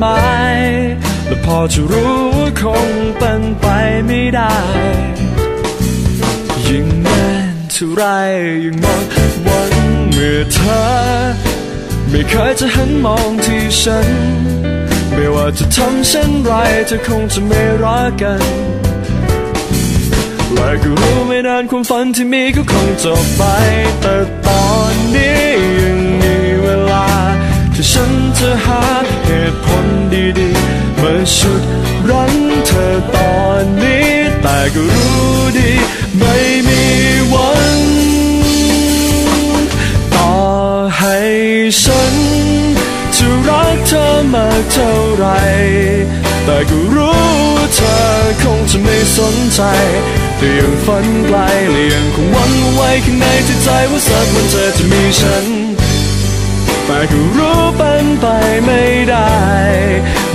หมายและพอจะรู้ว่าคงเป็นไปไม่ได้ ยิ่งนานเท่าไรยิ่งหมดหวังเมื่อเธอ ไม่เคยจะหันมองที่ฉัน ไม่ว่าจะทำเช่นไรเธอคงจะไม่รักกันและก็รู้ไม่นานความฝันที่มีก็คงจบไป แต่ตอนนี้ยังมีเวลาที่ฉันจะหา ตุผลดีๆ เมาชุดรั้งเธอตอนนี้ แต่ก็รู้ดี ไม่มีวัน ต่อให้ฉันจะรักเธอมากเท่าไรแต่ก็รู้ว่าเธอคงจะไม่สนใจแต่ยังฝันไกลและยังคงหวังเอาไว้ข้างในจิตใจว่าสักวันเธอจะมีฉัน แต่ก็รู้เป็นไปไม่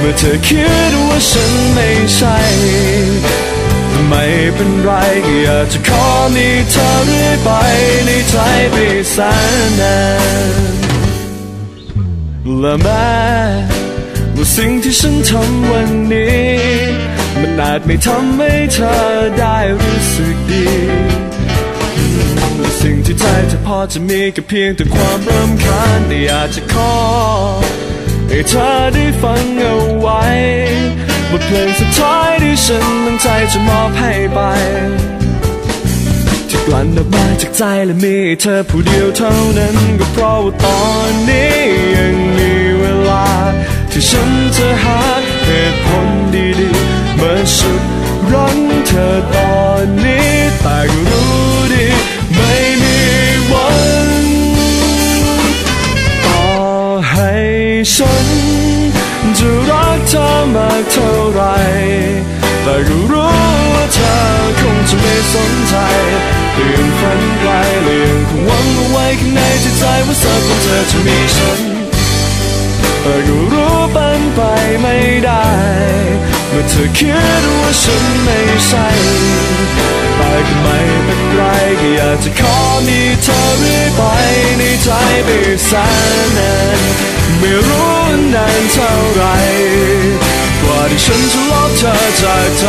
เมื่อเธอคิดว่าฉันไม่ใช่ ไม่เป็นไรอยากจะขอมีเธอเรื่อยไปในใจไปแสนนานและแม้ว่าสิ่งที่ฉันทำวันนี้ มันอาจไม่ทำให้เธอได้รู้สึกดีสิ่งที่ใจเธอพอจะมีก็เพียงแต่ความรำคาญแต่อยากจะขอ ให้เธอได้ฟังเอาไว้บทเพลงสุดท้ายที่ฉันตั้งใจจะมอบให้ไปที่กลั่นออกมาจากใจและมีเธอผู้เดียวเท่านั้นก็เพราะว่าตอนนี้ยังมีเวลา ที่ฉันจะหาเหตุผลดีๆมาชุดรั้งเธอตอนนี้แต่ก็ จะรักเธอมากเท่าไร แต่ก็รู้ว่าเธอคงจะไม่สนใจเรื่องฝันไกลเรื่องคงหวังเอาไว้ข้างในจิตใจว่าสักวันเธอจะมีฉัน แต่ก็รู้เป็นไปไม่ได้ เมื่อเธอคิดว่าฉันไม่ใช่แต่ก็ไม่เป็นไรก็อยากจะขอมีเธอเรื่อยไปในใจไปแสนนาน ไม่รู้นานเท่าไร กว่าที่ฉันจะลบเธอจากใจ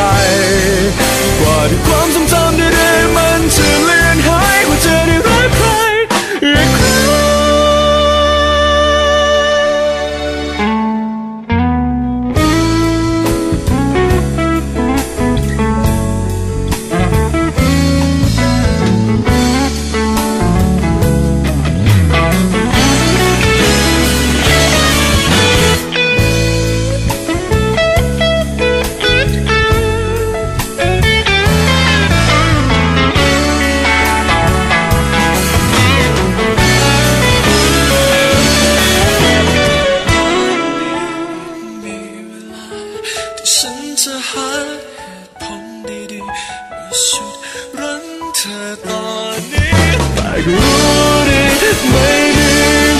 จะหาเหตุผลดีๆมาชุดรั้งเธอตอนนี้แต่ก็รู้ดีไม่มี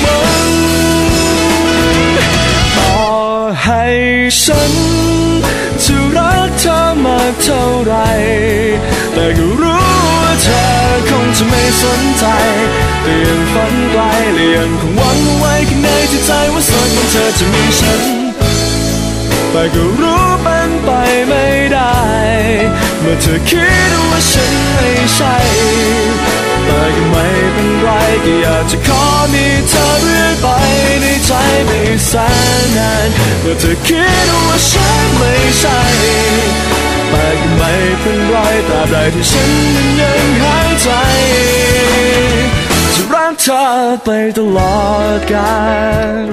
วันต่อให้ฉันจะรักเธอมากเท่าไร แต่ก็รู้ว่าเธอคงจะไม่สนใจแต่ยงฝันไกลและยังคงหวังเอาไว้ข้างในจิตใจว่าสักวันเธอจะมีฉัน แต่ก็รู้เป็นไปไม่ได้ เมื่อเธอคิดว่าฉันไม่ใช่ แต่ก็ไม่เป็นไรก็อยากจะขอมีเธอเรื่อยไปในใจไม่แสนนานเมื่อเธอคิดว่าฉันไม่ใช่แต่ก็ไม่เป็นไรตราบใดที่ฉันนั้นยังหายใจ จะรักเธอไปตลอดกาล